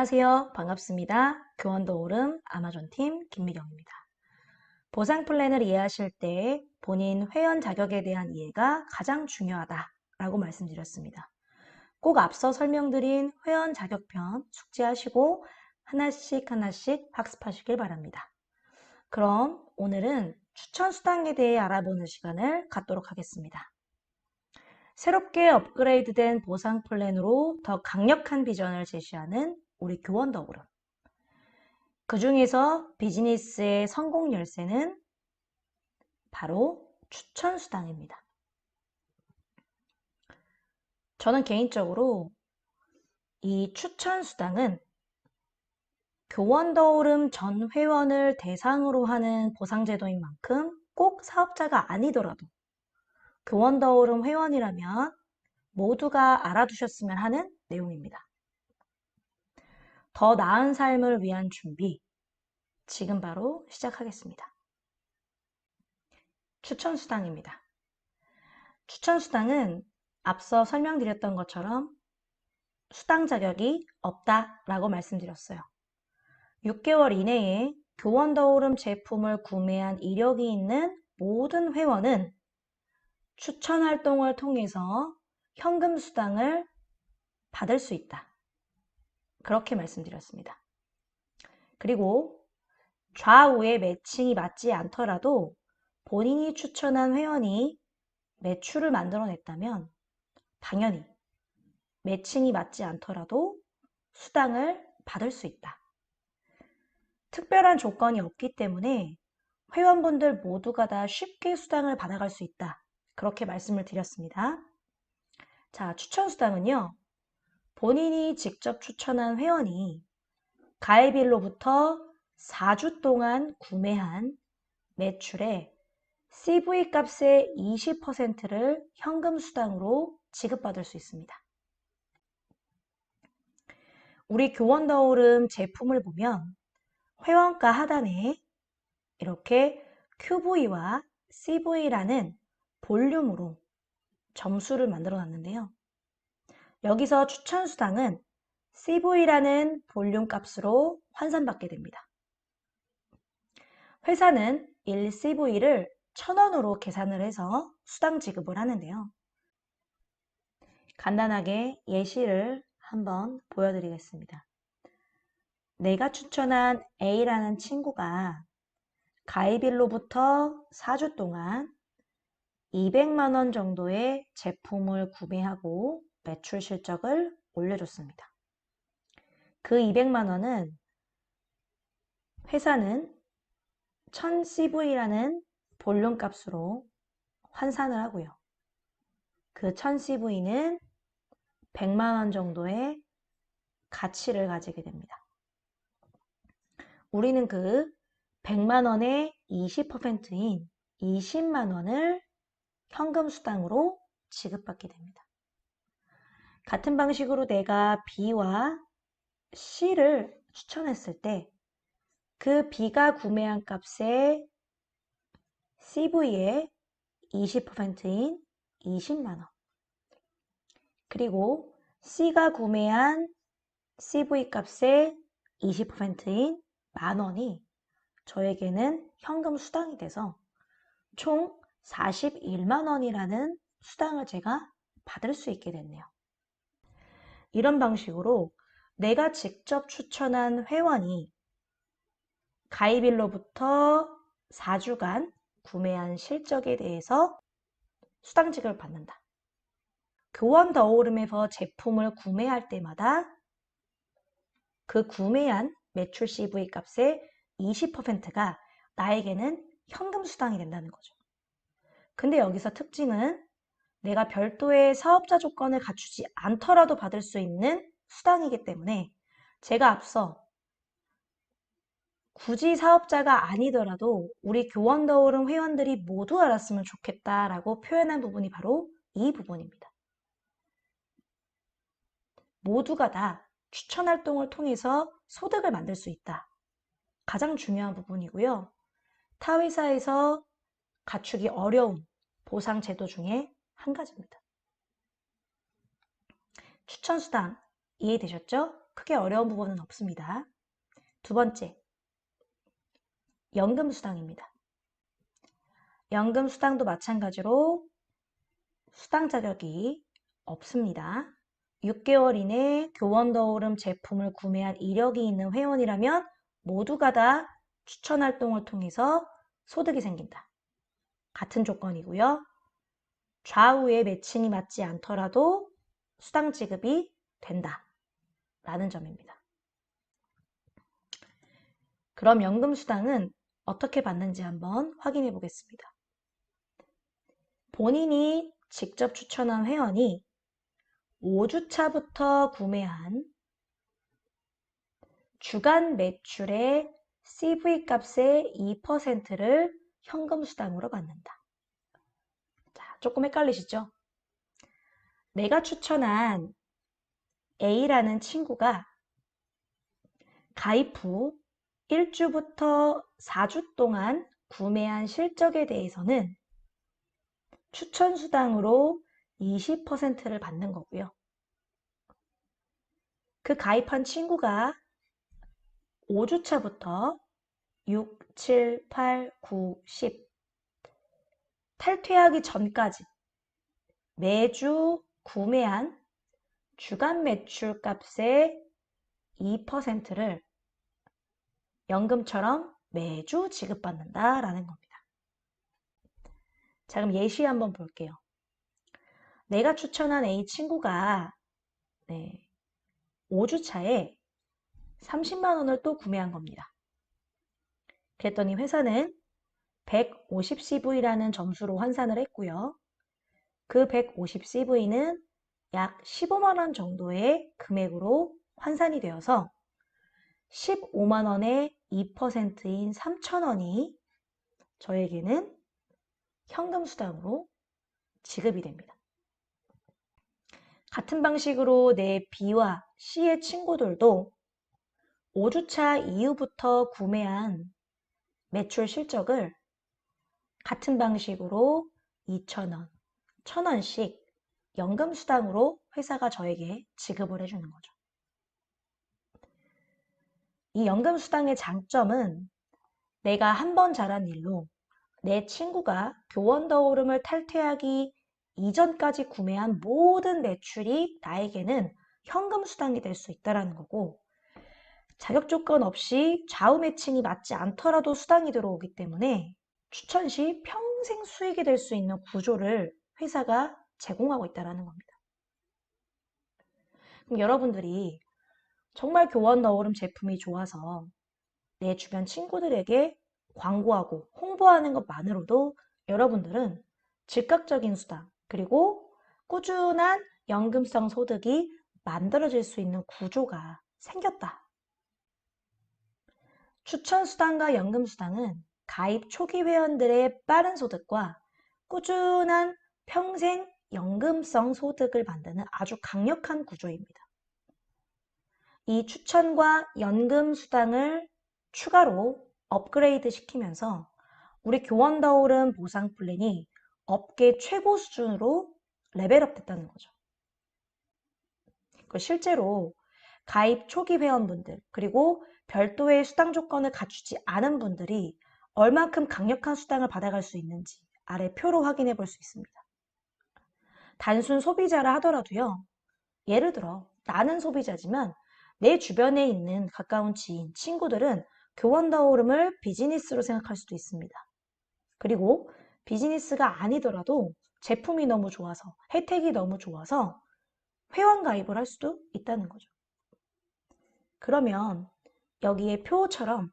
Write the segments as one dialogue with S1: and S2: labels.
S1: 안녕하세요. 반갑습니다. 교원도 오름 아마존팀 김미경입니다. 보상 플랜을 이해하실 때 본인 회원 자격에 대한 이해가 가장 중요하다라고 말씀드렸습니다. 꼭 앞서 설명드린 회원 자격편 숙지하시고 하나씩 하나씩 학습하시길 바랍니다. 그럼 오늘은 추천 수당에 대해 알아보는 시간을 갖도록 하겠습니다. 새롭게 업그레이드된 보상 플랜으로 더 강력한 비전을 제시하는 우리 교원 더오름. 그 중에서 비즈니스의 성공 열쇠는 바로 추천 수당입니다. 저는 개인적으로 이 추천 수당은 교원 더오름 전 회원을 대상으로 하는 보상제도인 만큼 꼭 사업자가 아니더라도 교원 더오름 회원이라면 모두가 알아두셨으면 하는 내용입니다. 더 나은 삶을 위한 준비. 지금 바로 시작하겠습니다. 추천 수당입니다. 추천 수당은 앞서 설명드렸던 것처럼 수당 자격이 없다라고 말씀드렸어요. 6개월 이내에 교원 더오름 제품을 구매한 이력이 있는 모든 회원은 추천 활동을 통해서 현금 수당을 받을 수 있다. 그렇게 말씀드렸습니다. 그리고 좌우의 매칭이 맞지 않더라도 본인이 추천한 회원이 매출을 만들어냈다면 당연히 매칭이 맞지 않더라도 수당을 받을 수 있다. 특별한 조건이 없기 때문에 회원분들 모두가 다 쉽게 수당을 받아갈 수 있다. 그렇게 말씀을 드렸습니다. 자, 추천 수당은요. 본인이 직접 추천한 회원이 가입일로부터 4주 동안 구매한 매출의 CV 값의 20%를 현금 수당으로 지급받을 수 있습니다. 우리 교원 더오름 제품을 보면 회원가 하단에 이렇게 QV와 CV라는 볼륨으로 점수를 만들어 놨는데요. 여기서 추천 수당은 CV라는 볼륨 값으로 환산받게 됩니다. 회사는 1CV를 1000원으로 계산을 해서 수당 지급을 하는데요. 간단하게 예시를 한번 보여드리겠습니다. 내가 추천한 A라는 친구가 가입일로부터 4주 동안 200만원 정도의 제품을 구매하고 매출 실적을 올려줬습니다. 그 200만 원은 회사는 1000CV라는 볼륨 값으로 환산을 하고요. 그 1000CV는 100만 원 정도의 가치를 가지게 됩니다. 우리는 그 100만 원의 20%인 20만 원을 현금 수당으로 지급받게 됩니다. 같은 방식으로 내가 B와 C를 추천했을 때 그 B가 구매한 값의 CV의 20%인 20만원 그리고 C가 구매한 CV 값의 20%인 만원이 저에게는 현금 수당이 돼서 총 41만원이라는 수당을 제가 받을 수 있게 됐네요. 이런 방식으로 내가 직접 추천한 회원이 가입일로부터 4주간 구매한 실적에 대해서 수당직을 받는다. 교원 더오름에서 제품을 구매할 때마다 그 구매한 매출 CV 값의 20%가 나에게는 현금 수당이 된다는 거죠. 근데 여기서 특징은 내가 별도의 사업자 조건을 갖추지 않더라도 받을 수 있는 수당이기 때문에 제가 앞서 굳이 사업자가 아니더라도 우리 교원 더오름 회원들이 모두 알았으면 좋겠다라고 표현한 부분이 바로 이 부분입니다. 모두가 다 추천 활동을 통해서 소득을 만들 수 있다. 가장 중요한 부분이고요. 타 회사에서 갖추기 어려운 보상 제도 중에 한 가지입니다. 추천수당 이해되셨죠? 크게 어려운 부분은 없습니다. 두 번째, 연금수당입니다. 연금수당도 마찬가지로 수당 자격이 없습니다. 6개월 이내 교원더오름 제품을 구매한 이력이 있는 회원이라면 모두가 다 추천 활동을 통해서 소득이 생긴다. 같은 조건이고요. 좌우의 매칭이 맞지 않더라도 수당 지급이 된다. 라는 점입니다. 그럼 연금수당은 어떻게 받는지 한번 확인해 보겠습니다. 본인이 직접 추천한 회원이 5주차부터 구매한 주간 매출의 CV 값의 2%를 현금 수당으로 받는다. 자, 조금 헷갈리시죠? 내가 추천한 A라는 친구가 가입 후 1주부터 4주 동안 구매한 실적에 대해서는 추천 수당으로 20%를 받는 거고요. 그 가입한 친구가 5주차부터 6, 7, 8, 9, 10 탈퇴하기 전까지 매주 구매한 주간 매출 값의 2%를 연금처럼 매주 지급받는다라는 겁니다. 자, 그럼 예시 한번 볼게요. 내가 추천한 A 친구가 네, 5주 차에 30만 원을 또 구매한 겁니다. 그랬더니 회사는 150CV라는 점수로 환산을 했고요. 그 150CV는 약 15만 원 정도의 금액으로 환산이 되어서 15만 원의 2%인 3천 원이 저에게는 현금 수당으로 지급이 됩니다. 같은 방식으로 내 B와 C의 친구들도 5주차 이후부터 구매한 매출 실적을 같은 방식으로 2,000원, 1,000원씩 연금수당으로 회사가 저에게 지급을 해주는 거죠. 이 연금수당의 장점은 내가 한 번 잘한 일로 내 친구가 교원 더오름을 탈퇴하기 이전까지 구매한 모든 매출이 나에게는 현금 수당이 될 수 있다는 거고 자격 조건 없이 좌우 매칭이 맞지 않더라도 수당이 들어오기 때문에 추천 시 평생 수익이 될 수 있는 구조를 회사가 제공하고 있다는 겁니다. 그럼 여러분들이 정말 교원 너오름 제품이 좋아서 내 주변 친구들에게 광고하고 홍보하는 것만으로도 여러분들은 즉각적인 수당, 그리고 꾸준한 연금성 소득이 만들어질 수 있는 구조가 생겼다. 추천 수당과 연금 수당은 가입 초기 회원들의 빠른 소득과 꾸준한 평생 연금성 소득을 만드는 아주 강력한 구조입니다. 이 추천과 연금 수당을 추가로 업그레이드 시키면서 우리 교원더오름 보상 플랜이 업계 최고 수준으로 레벨업 됐다는 거죠. 그 실제로 가입 초기 회원분들 그리고 별도의 수당 조건을 갖추지 않은 분들이 얼만큼 강력한 수당을 받아갈 수 있는지 아래 표로 확인해 볼 수 있습니다. 단순 소비자라 하더라도요. 예를 들어 나는 소비자지만 내 주변에 있는 가까운 지인, 친구들은 교원다오름을 비즈니스로 생각할 수도 있습니다. 그리고 비즈니스가 아니더라도 제품이 너무 좋아서 혜택이 너무 좋아서 회원 가입을 할 수도 있다는 거죠. 그러면 여기에 표처럼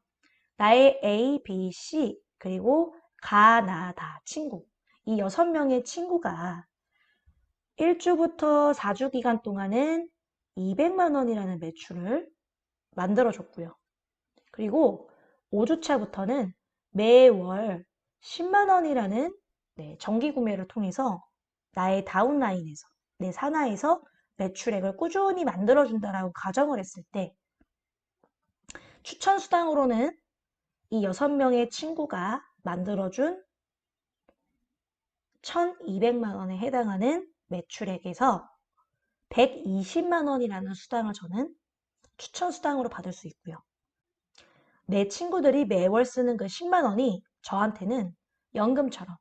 S1: 나의 A, B, C 그리고 가, 나, 다 친구 이 여섯 명의 친구가 1주부터 4주 기간 동안은 200만 원이라는 매출을 만들어 줬고요. 그리고 5주차부터는 매월 10만 원이라는 네, 정기 구매를 통해서 나의 다운라인에서 내 산하에서 매출액을 꾸준히 만들어 준다라고 가정을 했을 때 추천 수당으로는 이 6명의 친구가 만들어준 1200만 원에 해당하는 매출액에서 120만 원이라는 수당을 저는 추천 수당으로 받을 수 있고요. 내 친구들이 매월 쓰는 그 10만 원이 저한테는 연금처럼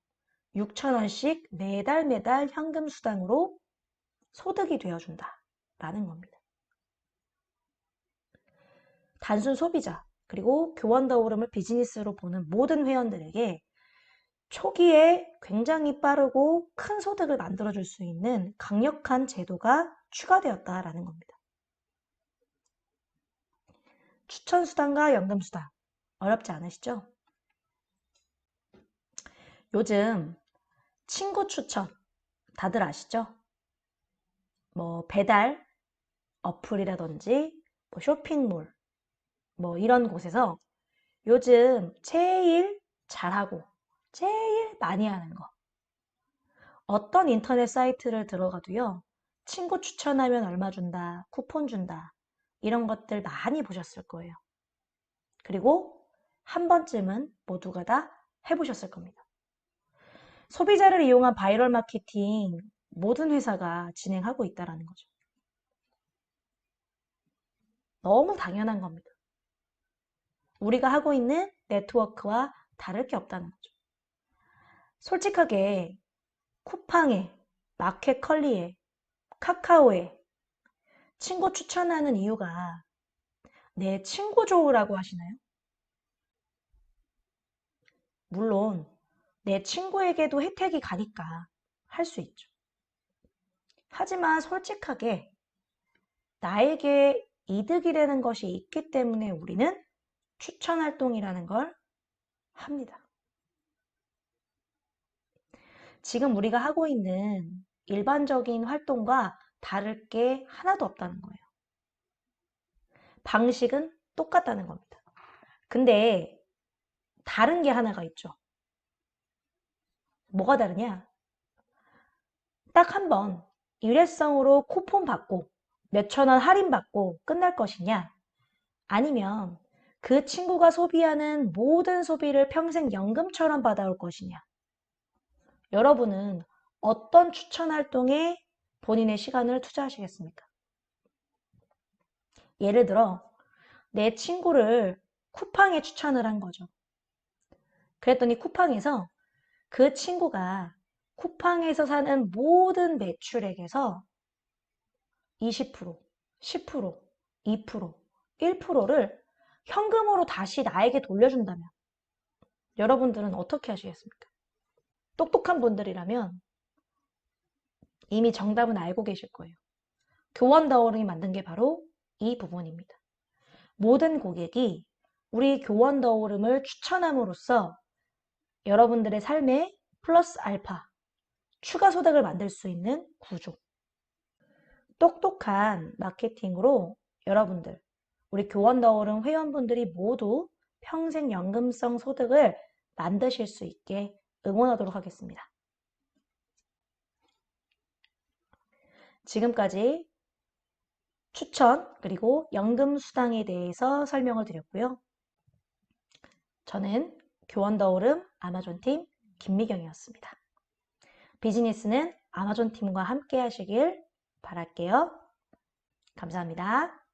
S1: 6천 원씩 매달 매달 현금 수당으로 소득이 되어준다. 라는 겁니다. 단순 소비자, 그리고 교원 더오름을 비즈니스로 보는 모든 회원들에게 초기에 굉장히 빠르고 큰 소득을 만들어줄 수 있는 강력한 제도가 추가되었다라는 겁니다. 추천수당과 연금수당 어렵지 않으시죠? 요즘 친구 추천 다들 아시죠? 뭐 배달 어플이라든지 뭐 쇼핑몰 뭐 이런 곳에서 요즘 제일 잘하고 제일 많이 하는 거. 어떤 인터넷 사이트를 들어가도요 친구 추천하면 얼마 준다 쿠폰 준다 이런 것들 많이 보셨을 거예요. 그리고 한 번쯤은 모두가 다 해보셨을 겁니다. 소비자를 이용한 바이럴 마케팅 모든 회사가 진행하고 있다는 거죠. 너무 당연한 겁니다 우리가 하고 있는 네트워크와 다를 게 없다는 거죠. 솔직하게 쿠팡에, 마켓컬리에, 카카오에 친구 추천하는 이유가 내 친구 좋으라고 하시나요? 물론 내 친구에게도 혜택이 가니까 할 수 있죠. 하지만 솔직하게 나에게 이득이 되는 것이 있기 때문에 우리는 추천 활동이라는 걸 합니다. 지금 우리가 하고 있는 일반적인 활동과 다를 게 하나도 없다는 거예요. 방식은 똑같다는 겁니다. 근데 다른 게 하나가 있죠. 뭐가 다르냐? 딱 한 번 일회성으로 쿠폰 받고 몇천 원 할인 받고 끝날 것이냐? 아니면 그 친구가 소비하는 모든 소비를 평생 연금처럼 받아올 것이냐? 여러분은 어떤 추천 활동에 본인의 시간을 투자하시겠습니까? 예를 들어, 내 친구를 쿠팡에 추천을 한 거죠. 그랬더니 쿠팡에서 그 친구가 쿠팡에서 사는 모든 매출액에서 20%, 10%, 2%, 1%를 현금으로 다시 나에게 돌려준다면 여러분들은 어떻게 하시겠습니까? 똑똑한 분들이라면 이미 정답은 알고 계실 거예요. 교원 더오름이 만든 게 바로 이 부분입니다. 모든 고객이 우리 교원 더오름을 추천함으로써 여러분들의 삶에 플러스 알파, 추가 소득을 만들 수 있는 구조. 똑똑한 마케팅으로 여러분들 우리 교원 더오름 회원분들이 모두 평생 연금성 소득을 만드실 수 있게 응원하도록 하겠습니다. 지금까지 추천 그리고 연금 수당에 대해서 설명을 드렸고요. 저는 교원 더오름 아마존 팀 김미경이었습니다. 비즈니스는 아마존 팀과 함께 하시길 바랄게요. 감사합니다.